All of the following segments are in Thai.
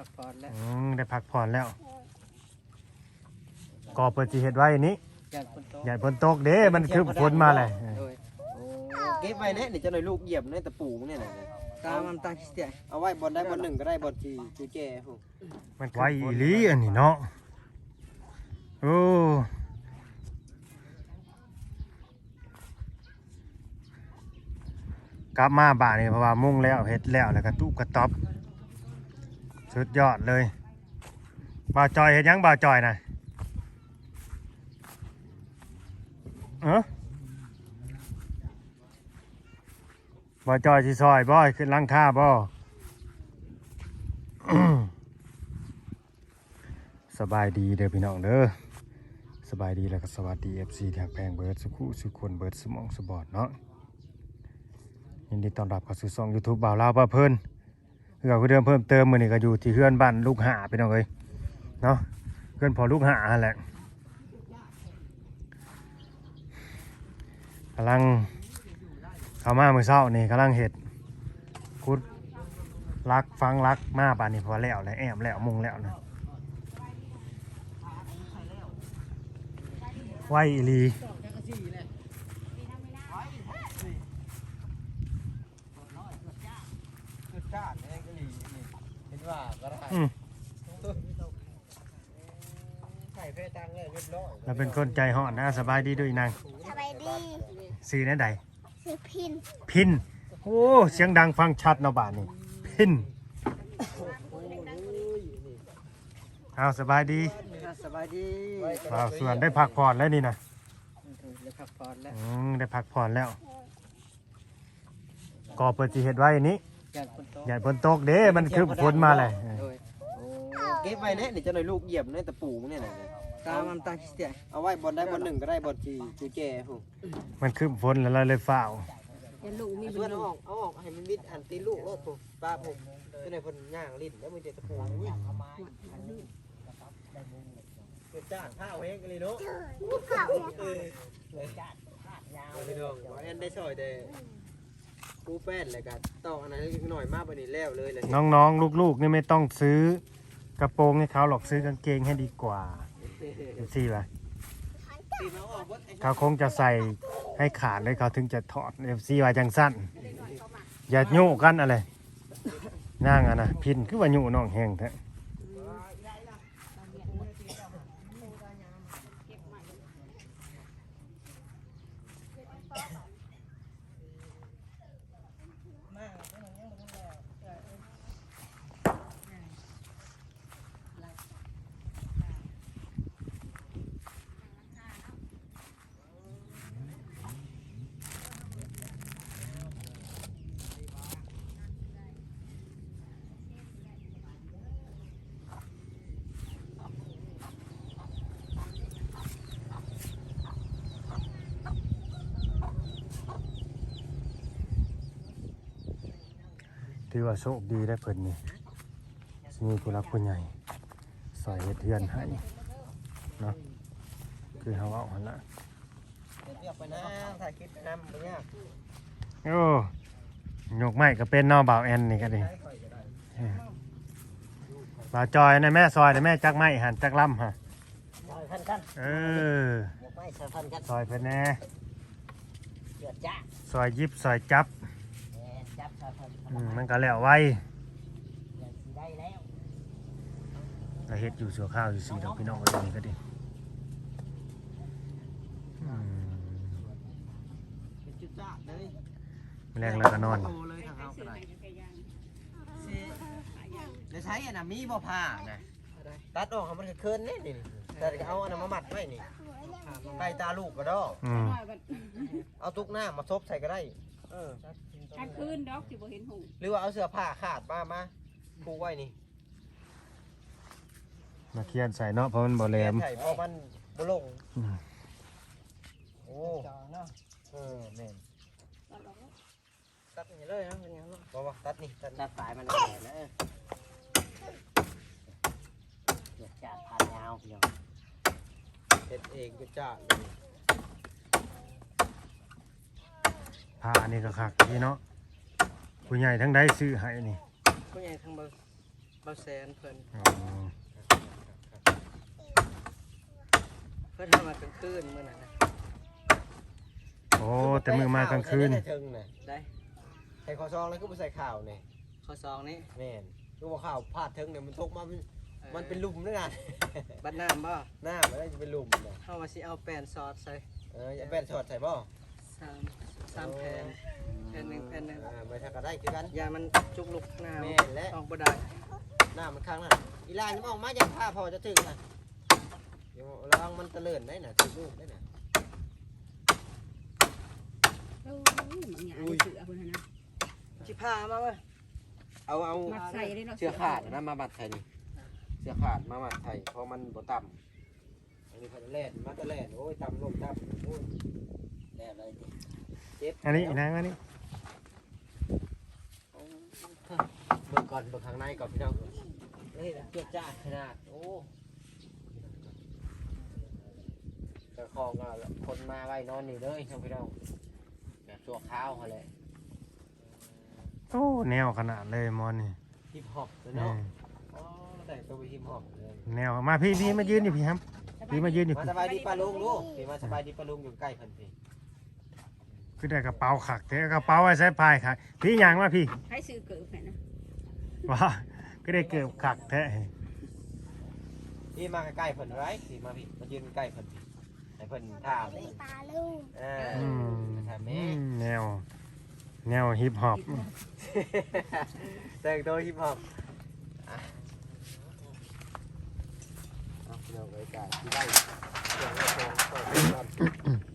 พักผ่อนแล้วอืมได้พักผ่อนแล้วก่อเปิดสิเฮ็ดไว้นี้อยากคนโตอย่าฝนตกเด้มันคือฝนมาเลยโดยโอ้เก็บไว้เนี่ยเดี๋ยวจะหน่อยลูกเหยียบในตะปูเนี่ยนะตามมันตั้งเสียเอาไว้บอลได้บอลหนึ่งก็ได้บอลจีจีแก่หูมันไว้อีหลีอันนี้เนาะโอ้กลับมาบ้านนี่เพราะว่ามุ่งแล้วเฮ็ดแล้วแล้วก็ตู้กระต๊อบ สุดยอดเลยบ่าวจอยเฮ็ดหยังบ่าวจอยน่ะเออบ่าวจอยสิซอยบ่ขึ้นลังคาบ่สบายดีเด้อพี่น้องเด้อสบายดีแล้วก็สวัสดี FC ที่หักแพงเบิร์ดสุขุสุขคนเบิร์ดสมองสบอดเนาะยินดีต้อนรับเข้าสู่ช่อง YouTube บ่าวลาวป้าเพิ่น เอาคือเดิมเพิ่มเติมมือนี้ก็อยู่ที่เฮือนบ้านลูกหาพี่น้องเอ้ยเนาะเฮือนพอลูกหาแหละกำลังเข้ามาเมื้อเช้านี่กำลังเฮ็ดคุดลักฟังลักมาป่านนี้พอแล้วแล้วแอมแล้วมุงแล้วนะไหวอีลีจ้าเลยลี ว่าก็ได้อืมใส่เพตังเลยเรียบร้อยเราเป็นคนใจห่อนนะสบายดีด้วยนางสบายดีสีนั่นใดซื้อพินพิน โอ้เสียงดังฟังชัดเนาะบ้านนี้พินเอาสบายดีสบายดีว้าวส่วนได้พักผ่อนแล้วนี่นะได้พักผ่อนแล้วอืมได้พักผ่อนแล้วก่อเปิดสิเฮ็ดไว้นี้ อยากคนโตอย่าฝนตกเด้มันคือฝนมาเลยโดยโอ้เก็บไว้เนี่ยเดี๋ยวจะหน่อยลูกเหยียบในตะปูเนี่ยนะตามมันตั้งเสียเอาไว้บอลได้บอลหนึ่งก็ได้บอลจีจีแก่หูมันคือฝนแล้วเราเลยฝ้าวอย่าลูกมีส่วนบุญเอาออกเอาออกให้มันมิดอันตีลูกรถผมป้าผมจะในคนย่างลิ้นแล้วมีแต่ตะปูนี่เกิดจ้างข้าวเฮงกันเลยเนาะข้าวเออเลยจ้างยาวไปดองว่าแอนได้ซอยแต่ กูแฟนเลยกันต่ออันนั้นหน่อยมากไปนี่แล้วเลยเลยน้องๆ ลูกๆ นี่ไม่ต้องซื้อกระโปรงให้เขาหรอกซื้อกางเกงให้ดีกว่าดูสิล่ะเขาคงจะใส่ให้ขาดเลยเขาถึงจะถอดเอฟซีว่าจังสั้น อย่าโยกกันอะไรนั่งอะนะพินคือว่าโยกน้องแห้งแท้ อว่าโชคดีได้เพิ่นนี่มีผู้รักผู้ใหญ่สอยเฮ็ดเทือนให้เนาะคือเขาเอาหันละเรียบไปนะถ่ายคลิปไปน้ำไปเนี่ยโอ้ยกไม้ก็เป็นเนอบ่าวแอนนี่ก็ดีเออบ่าวจอยนะแม่ซอยนะแม่จักไม้หันจักลำฮะพันกันเออไม่ใช่พันกันซอยเพิ่นแน่เดือดจ้าซอยยิบซอยจับจับพัน อืมมันก็แล้วไวได้แล้วเราเฮ็ดอยู่สัวข้าวอยู่สีดอกพี่น้องก็ดีก็ดีอืมเป็นจุดจ้าเลยแรงแล้วก็นอน โตเลยทางเราก็ได้ในใช้อันน่ะมีบ่ผ้านะตัดออกให้มันเคินนี่นี่แต่เอาอันนั้นมามัดไว้นี่ไก่ตาลูกก็ดอกอืม เอาตุกหน้ามาซบใส่ก็ได้ เออ กลางคืนดอกสิบ่เห็นหูหรือว่าเอาเสื้อผ้าขาดมามาผูกไว้นี่มาเคียนใส่เนาะเพราะมันบ่แหลมใช่เพราะมันบ่ลงอืมโอ้เออแม่นตัดนี่เลยนะเป็นยังไงบ่บ่ตัดนี่ตัดตัดสายมันได้นะเดือดจ้าทานยาวเดียวเฮ็ดเองจุดจ้าเลย ผ้านี่ก็คักพี่เนาะผู้ใหญ่ทั้งใดซื้อให้นี่ผู้ใหญ่ทางเบอร์บเขาแซนเพิ่นอ๋อเพิ่นทำมากลางคืนมื้อนั้นนะโอ้แต่มือมากลางคืน ได้เทิงน่ะได้ใส่ข้อซองแล้วก็บ่ใส่ข่าวนี่ข้อซองนี่แม่นคือว่าข่าวพาดเทิงเนี่ยมันตกมามันมันเป็นหลุมด้วยกันบัดน้ำบ่หน้ามันได้จะเป็นหลุมน่ะเฮาว่าสิเอาแป้นซอสใส่เอออย่าแป้นช็อตใส่บ่ สามสามแผ่นแผ่นหนึงแผ่นหนึงอ่าไม่ถ้าก็ได้คือกันอย่ามันจุกลุกน้แม่นและำออกบ่ได้หน้ามันข้างนั่นอีลายนี่มันออกมาจากผ้าพอจะถึงน่ะเดี๋ยวระวังมันเตลินได้น่ะถึงลูกได้น่ะโอ้ยมันหยาเสือพุ่นน่ะนะสิพามาเว้ยเอาเอามัดใส่ได้เนาะเสื้อขาดนะมามัดไทยนี่เสื้อขาดมามัดไทยเพราะมันบ่ต่ำอันนี้พันแล่นมาตะแล่นโอ้ยต่ำลงต่ำโอ้ย แล้วเลยดิเจ็บอันนี้อีนางอันนี้เบิ่งก่อนเบิ่งข้างในก่อนพี่น้องเฮ้ยเกี่ยวจ้าขนาดโอ้กระคองก็คนมาไว้นอนนี่เลยน้องพี่น้องแบบชั่วข้าวเขาเลยโอ้แนวขนาดเลยมอนนี่ฮิปฮอปเลยเอเนาะออ๋อแต่งตัวเป็นฮิปฮอปเลยแนวมาพี่พี่มายืนอยู่พี่ครับพี่มายืนอยู่มาพี่สบายดีป้าลุงลูกพี่มาสบายดีป้าลุงอยู่ใกล้เพิ่นพี่ คือได้กระเป๋าขักเทกระเป๋าไว้ใส่พายขักพี่หยังมาพี่ให้ซื้อเกิบให้นะว้าก็ได้เกือบขักแท้พี่มาใกล้ๆเพิ่นไรพี่มาพี่มายืนใกล้เพิ่นพี่ให้เพิ่นถามไปปลาลูกเอออืมถามอืแม่มแนว แนวฮิปฮอปแต่งตัวฮิปฮอปอะเอาเดี๋ยวไว้ก่อนที่ได้เสียงกระโปรงเปิดไว้ก่อนเฮา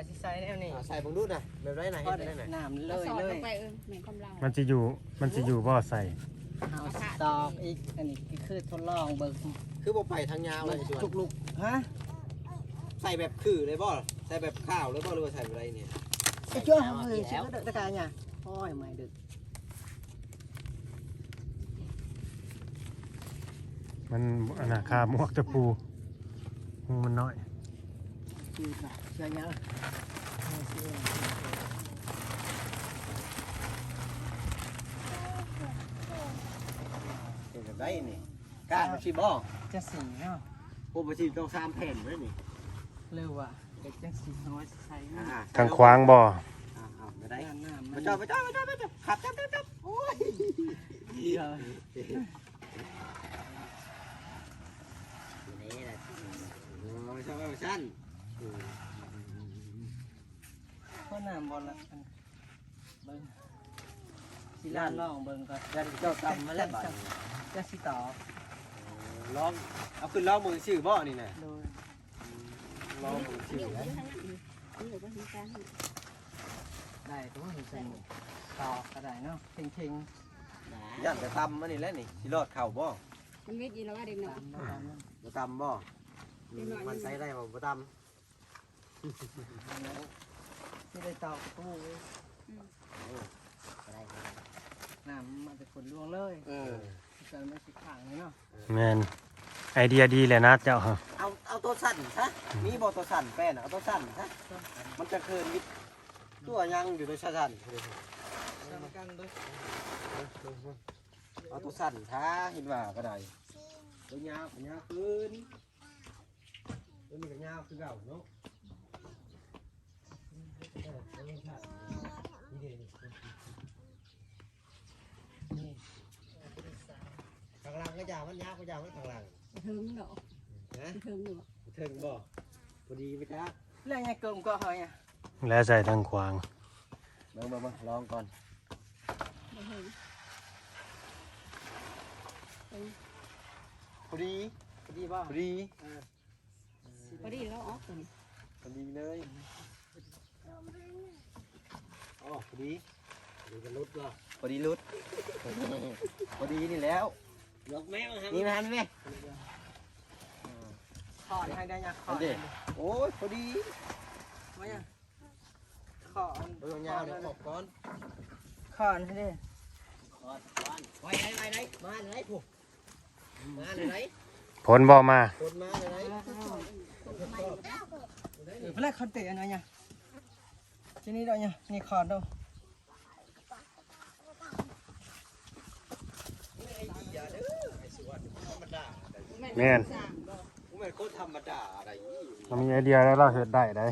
ว่าสิใส่แนวนี้เอาใส่เบังดูนะแบบไรนะพอเห็นได้ได้ไหนน้ำเลเอายสอดเลลยงไปเออแม่นความเรามันจะอยู่มันจะอยู่บ่อใส่เฮาตอกอีกอันนี้คือทดลองเบิ่งคือบ่ไปทางยาวเลยส่วนจุกลุกฮะใส่แบบคือเลยบ่ใส่แบบข้าวเลยบ่หรือว่าใส่แบบไรเนี่ยไอ้จ้าเฮ้ยสิก็ตะกายเนี่ยโอ้ยไม่ดึกมันอันน่ะคาหมวกตะปูหูมันน้อย คือแบบ เชื่อยังเป็นแบบไรนี่กล้าชิบ่จะสีเนาะโอ้บ่ชิต้องสามแผ่นเลยนี่เร็วอะเด็กจังสีน้อยใส่อ่าเนาะทางขวางบ่อ่าเอาไปได้ด้านหน้ามัมานจอดมาจอดมาจอดมาจอดขับจับจับจับโอ้ยเดียวนี่แหละโอ้ยชอบแบบสั้น พราน้ำบอลละเบิ่งสิลานลองเบิ่งก่อนยันเจ้าตำมาแล้วบ่จะสิต่อล้องเอาขึ้นล้องมือชื่อบ่อนี่น่ะโดยลองมือชื่อน้านี่อันนี้ว่าทางการได้ตัวห็นใส่ต่อก็ได้เนาะเข่งยันจะตำมานี่แล้วนี่สิรอดเข่าบ่มันวิทย์ยู่แล้วว่าเด็กหน่อยมแล้วตำบ่มันใช้ได้บ่บ่ตที่ ได้ต่อประตูเว้ยก็ได้ครับน้ำมันจะขนล่วงเลยำเออจะไม่สิขังเลยเนาะแมนไอเดียดีเลยนะเจ้าฮะเอาเอาตัวสั้นซะมีบ่ตัวสั้นแป้นเอาตัวสั้นซะมันจะเคินวิทย์ตัวยังอยู่ตัวสั้นสำคัญด้วยเอาตัวสั้นท้าเห็นว่าก็ได้ตัวยาวก็ยาวขึ้นตัวนี้ก็ยาวคือเก่าเนาะ ข้างหลังก็ยาวมันยาวก็ยาวมันข้างหลังเทิงดอกนะเทิงอยู่ถึงบ่พอดีไหมครับแล้วไงเกิมก็เฮยอะแล้วใส่ทางขวางเบิ่งเบิ่งเบิ่งลองก่อนพอดีพอดีบ่พอดีพอดีแล้วออกตัวนี้พอดีเลย อ๋อพอดีพอดีกันรุดก็พอดีรุด พอดีนี่แล้วยกแม่มาครับนี่มาไหมขอดให้ได้ยังขอเอาดดิโอ้ยพอดีมายังขอดเบิ่งยาวเดี๋ยวขอบก่อนขอดให้ดิขอดก่อนไว้ไหนไว้ไหนมาไหนผูกมาไหนผลบ่มาคนมาเลยไหนเออเพื่อนคนเตะอันนั้นยังทีนี้เราเนี่ย นี่ขอดดูไอ้เหี้ยเด้อไอ้แม่นกูเป็นคนธรรมดาอะไรนี่เรามีไอเดียแล้วเราเฮ็ดได้ได้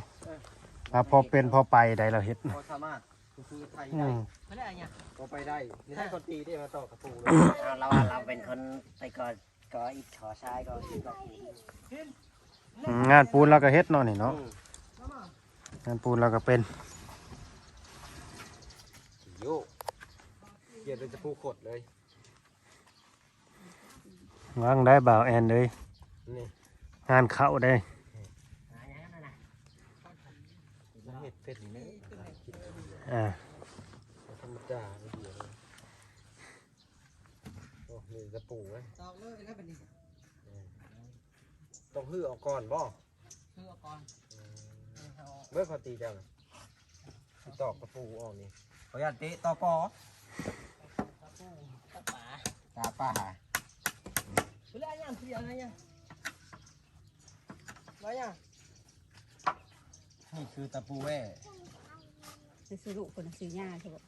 ถ้าพอเป็นพอไปได้เราเฮ็ดพอสามารถกูคือไทยอืได้มไม่ได้ไงพอไปได้นี่ให้คนตีได้มาต่อกระปูเลยเอาเราว่าเราเป็นคนไปก่อนก่ออิฐขอชายก่ออิฐก่อปูนอืมงานปูนเราก็เฮ็ดเนาะนี่เนาะงานปูนเราก็เป็น โยก เกียรติจะพูขดเลยวางได้บ่าวแอนเลยนี่งานเข้าได้แล้วเห็ดเป็ดนี่นะคิดอ่าธรรมดาไม่ดีเลยโอ้นี่จะปูไว้ตอกเลยแล้วเป็นนี่ต้องหื้อออกก่อนบ่คือเอาก่อนเมื่อพอตีจังสิตอกกระปูออกนี่ขออนุญาตเตะต่อปอ ตาป่าเวลาย่างเสียอะไรเนี่ยมาย่างนี่คือตะปูแว่ซื้อลูกคนซื้อยาใช่ปะ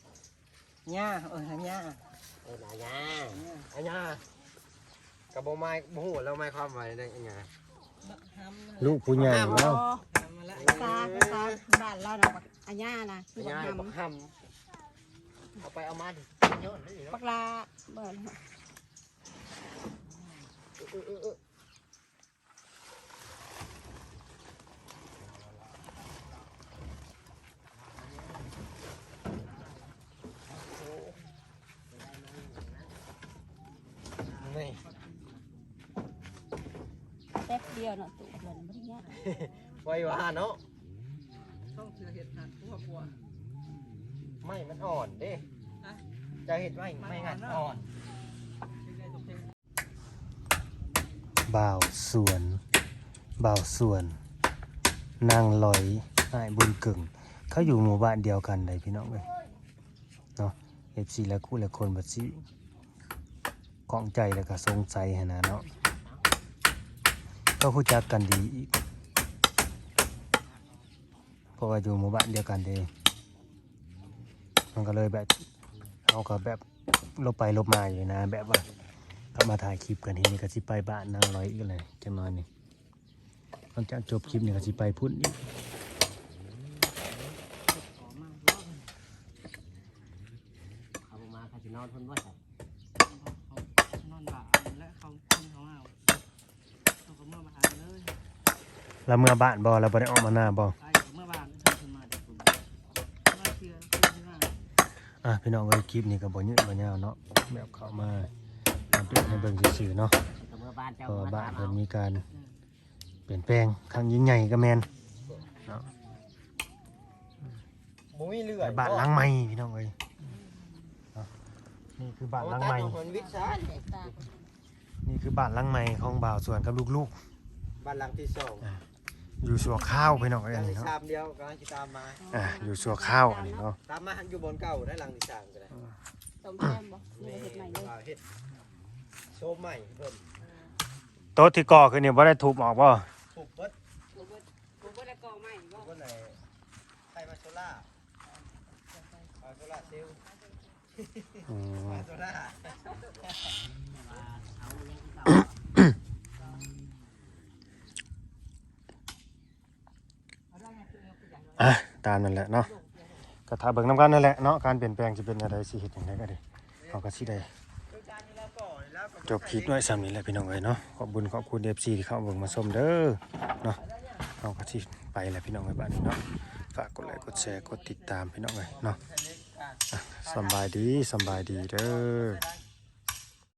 ย่าเออหย่าเออหนายาอันนี้กับโบไม้โมโหแล้วไม้ความไว้ได้ยังไงลูกผู้ใหญ่แล้วมาละภาษาภาษาบ้านเรานะบักอาญานะคืออันบักนี้บักหำหำเอาไปเอามาดิโยนได้ดิบัเนาะกลาเบิร์น เออเออเออ นี่แป๊บเดียวเนาะตู่เบิร์นไม่ได้ยากไว้ว่าเนาะต้องเสือเห็ดหันตัวปัวไม่มันอ่อนเด้จะเห็ดไหมไม่งัดอ่อน ได้ตกเพลง บ่าวสวนบ่าวสวน นางลอยนายบุญกึ่ง เขาอยู่หมู่บ้านเดียวกันได้พี่น้องเอ้ยเนาะเอฟซีและคู่และคนบัดสิกองใจแล้วก็สงสัยหนะเนาะก็รู้จักกันดีอีกเพราะว่าอยู่หมู่บ้านเดียวกันเด้มันก็เลยแบบเขาก็แบบลบไปลบมาอยู่นะแบบว่า ก็มาถ่ายคลิปกันทีนี้ก็สิไปบ้านนางร้อยอีกเลยจังน้อยนี่หลังจากจบคลิปนี่ก็สิไปพุ่นอีกขอมากเขามาเขาจะนอนเพิ่นว่าจ้ะเขานอนบ่าและเขาคนเขาเอาเขาก็เมื่อมาหาเลยแล้วเมื่อบ้านบ่แล้วบ่ได้ออกมาหน้าบ่ไปเมื่อวานเพิ่นมาเด็กผมมาเชียร์เพื่อนที่ว่าอะพี่น้องเอ้ยคลิปนี้ก็บ่ยืดบ่ยาวเนาะแบบเข้ามา อัปเดตให้เบิ่งซื่อๆเนาะก็เมื่อบ้านเจ้าเพราะว่ามาบ้านถามเพิ่เอานมีการเปลี่ยนแปลงครั้งยิ่งใหญ่ก็แม่นเนาะบุ้ยเลื่อไปยบ้านหลังใหม่พี่น้องเอ้ยเนาะนี่คือบ้านหลังใหม่คนวิชาแตกต่างนี่คือบ้านหลังใหม่ของบ่าวสวนกับลูกบ้านหลังที่สองๆ อยู่สัวข้าวพี่น้องเอ้ยหลัอังนนี้ที่เนาะสามเดียวกำลังจะตามมา อะอยู่สัวข้าวอันนี้เนาะตามมาอยู่บนเก่าได้หลังที่สามก็ได้ต้มแซมบ่นี่เห็ดใหม่เลยอ่าเฮ็ด โชว์ใหม่เพิ่มโต๊ะที่ก่อคือนี่บ่ได้ทุบออกบ่ถูกเบิดกูบ่กูบ่ได้กองใหม่บ่คนไหนใครมาโซล่ามาโซล่าเซลล์อืมมาโซล่าอะตามนั่นแหละเนาะก็ถ้าเบิ่งนํกันนั่นแหละเนาะการเปลี่ยนแปลงสิเป็นอะไรสิเฮ็ดจังไดก็ได้เฮาก็สิได้ จบคลิปด้วยสามนี้แหละพี่น้องเอ้ยเนาะขอบุญขอบคุณเอฟซีที่เข้าเบิ่งมาส้มเด้อเนาะเฮาก็ที่ไปแหละพี่น้องเอ้ยบ้านี้เนาะฝากกดไลค์กดแชร์กดติดตามพี่น้องเอ้ยเนาะสบายดีสบายดีเด้อ